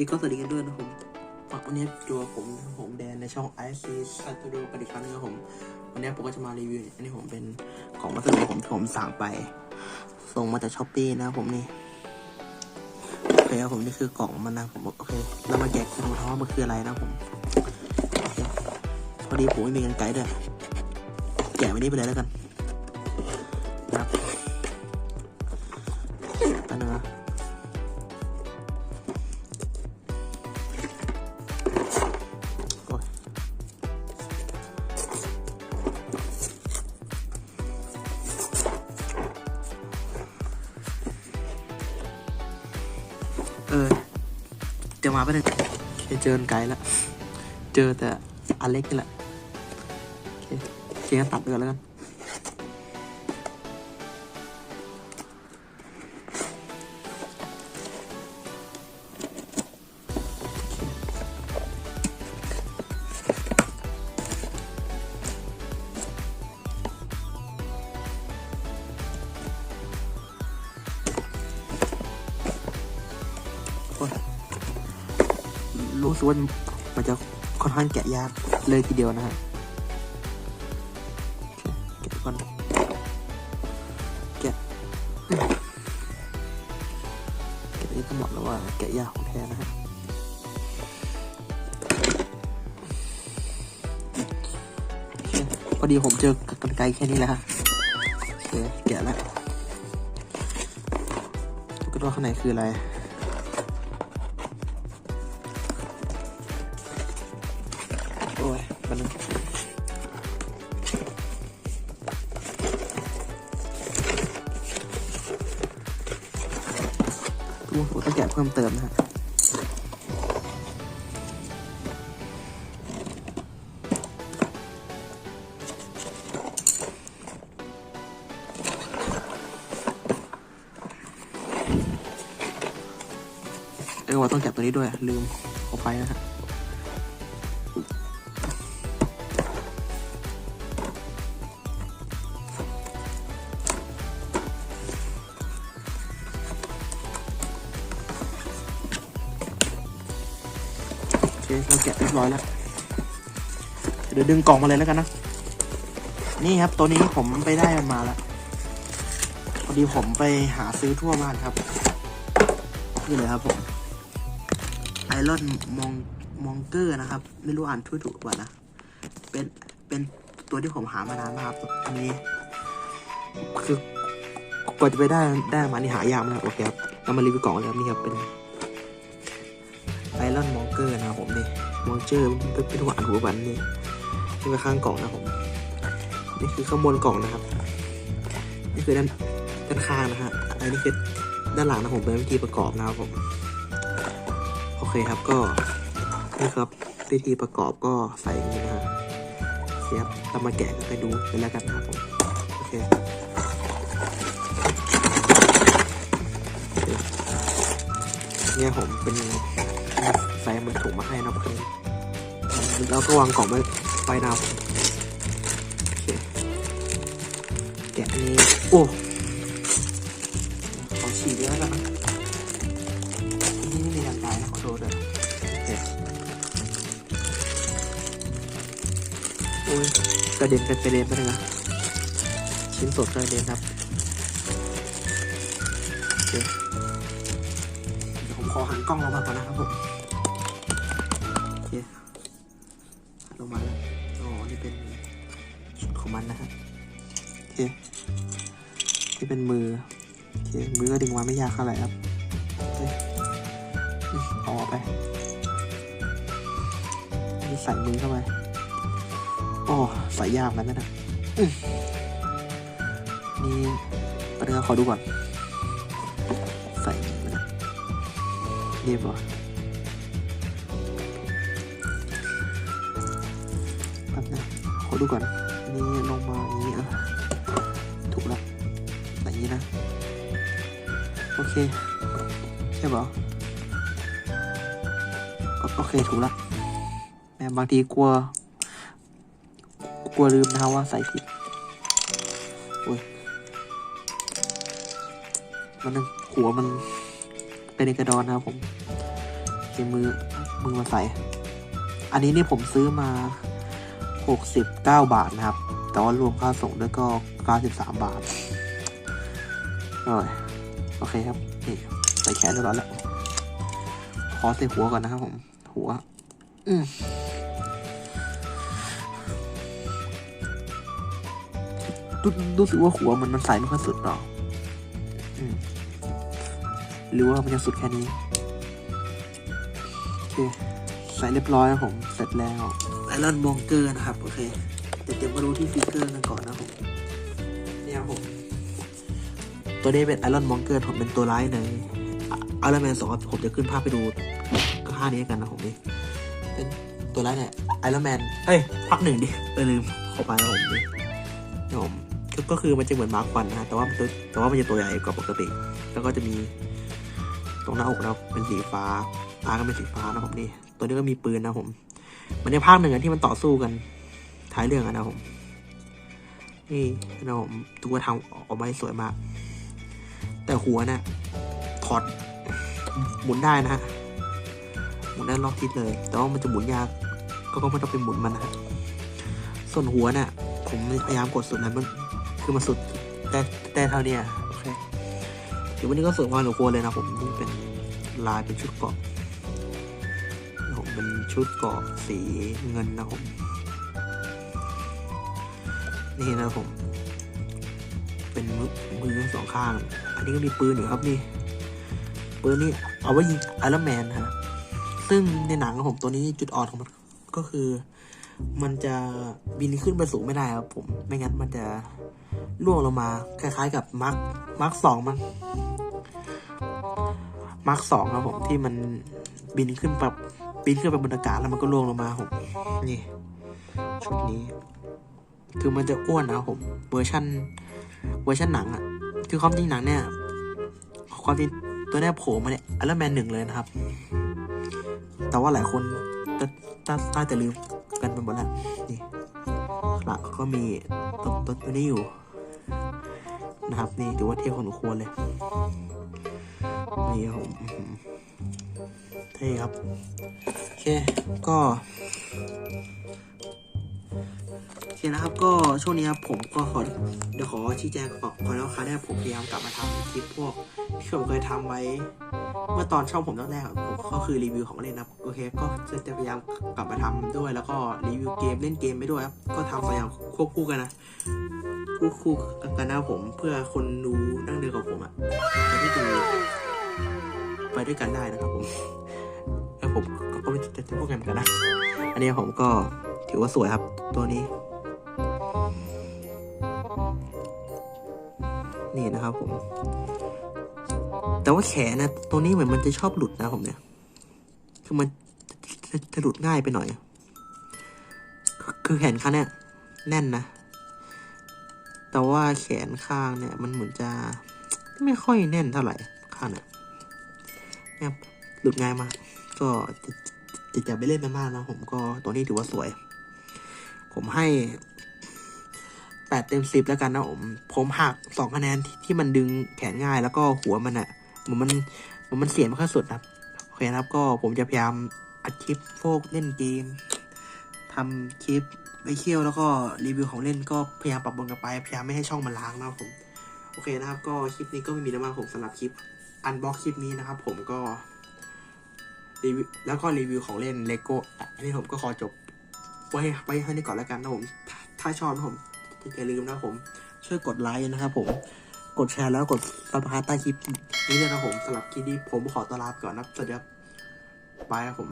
ีก็สวัสดีกันด้วยนะผมวันนี้ตัวผมผมแดนในช่อง i c Studio กันอีกครั้งนึงครับผม วันนี้ผมก็จะมารีวิวอันนี้ผมเป็นของวัสดุผมที่ผมสั่งไป ส่งมาจากช้อปปี้นะครับผมนี่โอเคครับผมนี่คือกล่องมันนะผมโอเคเรามาแกะกันดูท้ว่ามันคืออะไรนะผมพอดีผมไม่มีกันไกด์ด้วยแกะไว้นี่ไปเลยแล้วกันนะครับ เออ เดี๋ยวมาไปบนึงเคเจอไกลแล้วเจอแต่อันเล็กนี่แหละโอเคเคตัดไปก่อนแล้วกัน รู้สึกว่ามันจะค่อนข้างแกะยากเลยทีเดียวนะฮะแกะก่อนแกะแกะนี้ต้องบอกแล้วว่าแกะยากของแท้นะฮะพอดีผมเจอกันไกลแค่นี้แหละฮะโอเคแกะแล้วก็ว่าข้างในคืออะไรูต้องแกะเพิ่มเติมนะฮะเออว่าต้องแกะตัวนี้ด้วยลืมเอาไปนะฮะ เคเราแกะเรียบร้อยแล้ว เดี๋ยวดึงกล่องมาเลยแล้วกันนะ นี่ครับตัวนี้ผมไปได้มันมาแล้วพอดีผมไปหาซื้อทั่วบ้านครับนี่เลยครับผมไอรอนมองมองเกอร์นะครับ ไม่รู้อ่านถูกถูกกว่านะ เป็นเป็นตัวที่ผมหามานานมากครับอันนี้คือกว่าจะไปได้ได้มานี่หายากมากโอเคครับเรามารีวิวกล่องเลยครับนี่ครับเป็น ไอรอนมองเกอร์นะครับผมนี่มองเจอร์เป็นหัวอันหัวบันนี่นี่เป็นข้างกล่องนะผมนี่คือข้างบนกล่องนะครับ นี่คือด้านด้านข้างนะฮะอันนี้คือด้านหลังนะผมเป็นวิธีประกอบนะครับผมโอเคครับก็นี่ครับวิธีประกอบก็ใส่อย่างนี้นะฮะโอเคครับเรามาแกะกันไปดูกันแล้วกันนะครับผมโอเคโอเคเนี่ยผมเป็น ใส่มือนถุงมาให้นะเพื่อนแล้วก็วางกล่องไว้ไว้ดาวโอเคแกะนี้ โอ้ขอฉีดเยอะแล้วนะที่นี่ไม่มีการตายนะขอโทษด้วยโอเคโอ้ยกระเด็นกระเด็นไปเลยนะชิ้นสดกระเด็นครับโอเคเดี๋ยวผมขอหันกล้องลงมาก่อนนะครับผม ลงมาแล้วอ๋อนี่เป็นชุดของมันนะฮะโอเคนี่เป็นมือโอเคมือก็ดึงมาไม่ยากเท่าไหร่ครับอเอาออกไปนี่ใส่มือเข้าไปโอ้ใส่ยากมันนะอืมนี่ประเดี๋ยวขอดูก่อน ใส่มือนะ ดูก่อน นี่ลงมาอย่างนี้อะ ถูกแล้วแบบนี้นะ โอเค ใช่เปล่าโอเค ถูกแล้วแม่บางทีกลัว กลัวลืมนะว่าใส่ผิดโอ้ยมันนึงหัวมันเป็นในกระดอนนะครับผมโอเคจริงมือมือมาใส่ อันนี้นี่ผมซื้อมา หกสิบเก้าบาทนะครับ แต่ว่ารวมค่าส่งด้วยก็เก้าสิบสามบาทโอ้ยโอเคครับนี่ใส่แขนเรียบร้อยแล้วขอใส่หัวก่อนนะครับผม หัวอืมรู้รู้สึกว่าหัวมันมันใส่ไม่ค่อยสุดหรอกอืมหรือว่ามันจะสุดแค่นี้ โอเค ใส่เรียบร้อยครับผม เสร็จแล้ว รอนบองเกอร์นะครับ โอเคเดี๋ยวเดี๋ยวมาดูที่ฟิกเกอร์กันก่อนนะผมเนี่ยครับผมตัวนี้เป็นไอรอนบองเกอร์ผมเป็นตัวร้ายในไอรอนแมนสองผมจะขึ้นภาพไปดูค่านี้กันนะผมนี่เป็นตัวร้ายเนี่ยไอรอนแมนเอ้ยภาคหนึ่งดิเออลืมเข้าไปนะผมนี่นะผมก็คือมันจะเหมือนมาร์ควันนะแต่ว่ามันแต่ว่ามันจะตัวใหญ่กว่าปกติ แล้วก็จะมีตรงหน้าอกนะครับเป็นสีฟ้าตาก็เป็นสีฟ้านะผมนี่ตัวนี้ก็มีปืนนะผม มันในภาคหนึ่งที่มันต่อสู้กันท้ายเรื่องอะนะผม นี่นะผมตัวทำออกมาได้สวยมาก แต่หัวนี่ยถอดหมุนได้นะฮะหมุนได้รอบทิศเลย แต่ว่ามันจะหมุนยาก ก็ก็ไม่ต้องไปหมุนมันนะฮะส่วนหัวนี่ยผมพยายามกดสุดแล้วมันคือมันสุดแต่แต่เท่านี้ยโอเคเดี๋ยววันนี้ก็สวยพอสมควรเลยนะผมนี่เป็นลายเป็นชุดเกาะ เป็นชุดเกราะสีเงินนะผมนี่นะผม เป็นมือมือสองข้าง อันนี้ก็มีปืนอยู่ครับนี่ ปืนนี่เอาไว้ยิงไอรอนแมนฮะ ซึ่งในหนังของผมตัวนี้จุดอ่อนของมันก็คือ มันจะบินขึ้นไปสูงไม่ได้ครับผม ไม่งั้นมันจะล่วงลงมา คล้ายๆกับมาร์คมาร์คสองมั้งมาร์คสองครับผมที่มันบินขึ้นแบบ บินขึ้นไปบนอากาศแล้วมันก็ล่วงลงมาผมนี่ชุดนี้ คือมันจะอ้วนนะผมเวอร์ชันเวอร์ชันหนังอะคือความจริงหนังเนี่ยความจริงตัวเนี้ยโผล่มาเนี่ยอัลแมนหนึ่งเลยนะครับ แต่ว่าหลายคนก็ต้าตาจะลืมกันไปหมดแล้วนี่หลักก็มีตัวตัวตัวนี้อยู่ นะครับนี่ถือว่าเท่พอสมควรเลยนี่ผมเท่ครับ ก็โอเคนะครับก็ช่วงนี้ครับผมก็ขอเดี๋ยวขอชี้แจงก่อนก่อแล้วครั้งแรกผมพยายามกลับมาทำคลิปพวกที่ผมเคยทำไว้ เมื่อตอนช่องผมแรกผมก็คือรีวิวของเล่นนะโอเคก็จะพยายามกลับมาทำด้วย แล้วก็รีวิวเกมเล่นเกมไปด้วยครับก็ทำสองอย่างควบคู่กันนะคู่คู่กันนะผมเพื่อคนดูดั้งเดิมของผมอะจะได้ดูไปด้วยกันได้นะครับผม แล้วผมก็ไม่จะพูดกันเหมือนกันนะ อันนี้ผมก็ถือว่าสวยครับ ตัวนี้ นี่นะครับผม แต่ว่าแขนนะ ตัวนี้เหมือนมันจะชอบหลุดนะผมเนี่ย คือมันจะจะหลุดง่ายไปหน่อย คือแขนข้างเนี่ยแน่นนะ แต่ว่าแขนข้างเนี่ย มันเหมือนจะไม่ค่อยแน่นเท่าไหร่ข้างเนี่ยเนี่ยหลุดง่ายมาก ก็จะจะจะไปเล่นไปมากนะผมก็ตัวนี้ถือว่าสวย ผมให้แปดเต็มสิบแล้วกันนะผมผมหักสองคะแนนที่มันดึงแขนง่ายแล้วก็หัวมันอะเหมือนมันเหมือนมันเสียม่ค่อยสุดนะครับโอเคนะครับก็ผมจะพยายามอัดคลิปพวกเล่นเกมทำคลิปไปเที่ยวแล้วก็รีวิวของเล่นก็พยายามปรับปรุงกันไปพยายามไม่ให้ช่องมันล้างนะครับผมโอเคนะครับ ก็คลิปนี้ก็ไม่มีอะไรมากผมสำหรับคลิปอันบ็อกคลิปนี้นะครับ ผมก็ รีวิวแล้วก็รีวิวของเล่นเลโก้อันนี้ผมก็ขอจบ ไว้ไว้ให้นี่ก่อนแล้วกันนะผมถ้าชอบนะผมอย่าลืมนะผมช่วยกดไลค์นะครับผมกดแชร์แล้วกดซับสไครต์ใต้คลิปนี้ด้วยนะผมสำหรับคลิปนี้ผมขอตัวลาไปก่อนนะสวัสดีครับบายครับผม